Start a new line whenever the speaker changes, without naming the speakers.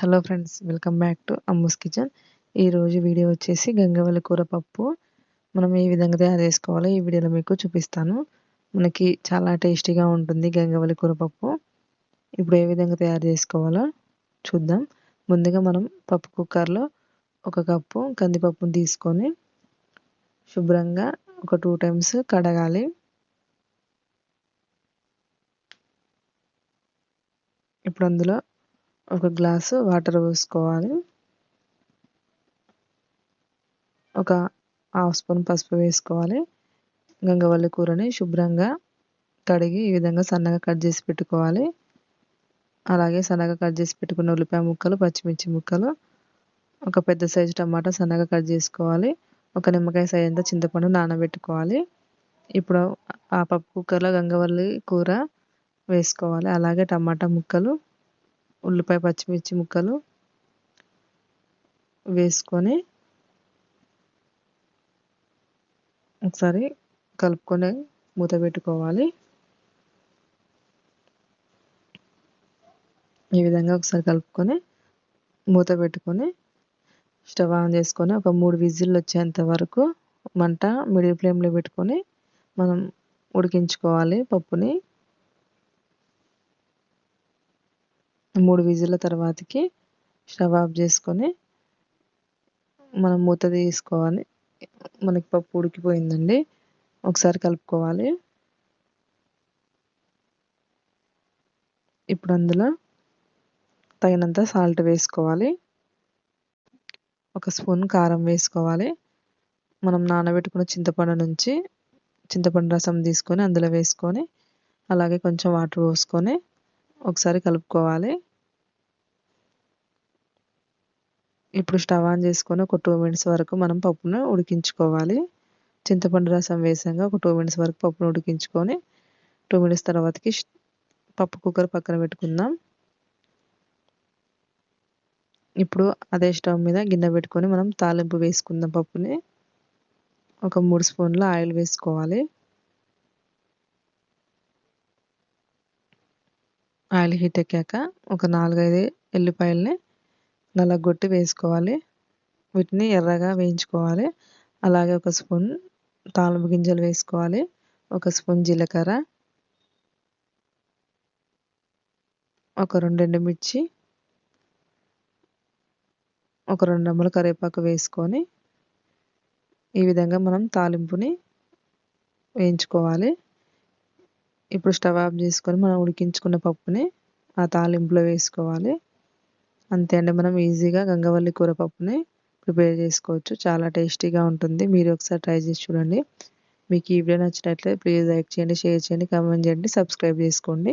Hello friends welcome back to Ammu's kitchen ఈరోజు video వచ్చేసి గంగవల్లి కూర పప్పు. మనం ఏ విధంగా తయారు చేసుకోవాలో ఈ వీడియోలో మీకు చూపిస్తాను. మనకి చాలా టేస్టీగా ఉంటుంది గంగవల్లి కూర పప్పు. ఇప్పుడు ఏ విధంగా తయారు చేసుకోవాలో చూద్దాం. ముందుగా మనం పప్పు కుక్కర్లో ఒక కప్పు కందిపప్పును తీసుకొని శుభ్రంగా ఒక టూ టైమ్స్ కడగాలి. ఇప్పుడు అందులో ఒక గ్లాసు వాటర్ పోసుకోవాలి. ఒక హాఫ్ స్పూన్ పసుపు వేసుకోవాలి. గంగవల్లి కూరని శుభ్రంగా కడిగి ఈ విధంగా సన్నగా కట్ చేసి పెట్టుకోవాలి. అలాగే సన్నగా కట్ చేసి పెట్టుకున్న ఉల్లిపాయ ముక్కలు పచ్చిమిర్చి ముక్కలు ఒక పెద్ద సైజు టమాటా సన్నగా కట్ చేసుకోవాలి. ఒక నిమ్మకాయ సైజ్ అంతా చింతపండు నానబెట్టుకోవాలి. ఇప్పుడు ఆ పప్పు కుక్కర్లో గంగవల్లి కూర వేసుకోవాలి. అలాగే టమాటా ముక్కలు ఉల్లిపాయ పచ్చిమిర్చి ముక్కలు వేసుకొని ఒకసారి కలుపుకొని మూత పెట్టుకోవాలి. ఈ విధంగా ఒకసారి కలుపుకొని మూత పెట్టుకొని స్టవ్ ఆన్ చేసుకొని ఒక మూడు విజిల్లు వచ్చేంత వరకు మంట మిడిల్ ఫ్లేమ్లో పెట్టుకొని మనం ఉడికించుకోవాలి పప్పుని. మూడు విజిల తర్వాతకి స్టవ్ ఆఫ్ చేసుకొని మనం మూత తీసుకోవాలి. మనకి పప్పు ఉడికిపోయిందండి. ఒకసారి కలుపుకోవాలి. ఇప్పుడు అందులో తగినంత సాల్ట్ వేసుకోవాలి. ఒక స్పూన్ కారం వేసుకోవాలి. మనం నానబెట్టుకున్న చింతపండు నుంచి చింతపండు రసం తీసుకొని అందులో వేసుకొని అలాగే కొంచెం వాటర్ పోసుకొని ఒకసారి కలుపుకోవాలి. ఇప్పుడు స్టవ్ ఆన్ చేసుకొని ఒక టూ మినిట్స్ వరకు మనం పప్పును ఉడికించుకోవాలి. చింతపండు రసం వేసాక ఒక టూ మినిట్స్ వరకు పప్పును ఉడికించుకొని టూ మినిట్స్ తర్వాతకి పప్పు కుక్కర్ పక్కన పెట్టుకుందాం. ఇప్పుడు అదే స్టవ్ మీద గిన్నె పెట్టుకొని మనం తాలింపు వేసుకుందాం పప్పుని. ఒక మూడు స్పూన్ల ఆయిల్ వేసుకోవాలి. ఆయిల్ హీట్ ఎక్కాక ఒక నాలుగైదు ఎల్లిపాయలని నలగొట్టి వేసుకోవాలి. వీటిని ఎర్రగా వేయించుకోవాలి. అలాగే ఒక స్పూన్ తాలింపు గింజలు వేసుకోవాలి. ఒక స్పూన్ జీలకర్ర. ఒక రెండు ఎండుమిర్చి. ఒక రెండు అమ్మల కరివేపాకు వేసుకొని ఈ విధంగా మనం తాలింపుని వేయించుకోవాలి. ఇప్పుడు స్టవ్ ఆఫ్ చేసుకొని మనం ఉడికించుకున్న పప్పుని ఆ తాలింపులో వేసుకోవాలి. అంతే అండి. మనం ఈజీగా గంగవల్లి కూర పప్పుని ప్రిపేర్ చేసుకోవచ్చు. చాలా టేస్టీగా ఉంటుంది. మీరు ఒకసారి ట్రై చేసి చూడండి. మీకు ఈ వీడియో నచ్చినట్లయితే ప్లీజ్ లైక్ చేయండి షేర్ చేయండి కామెంట్ చేయండి సబ్స్క్రైబ్ చేసుకోండి.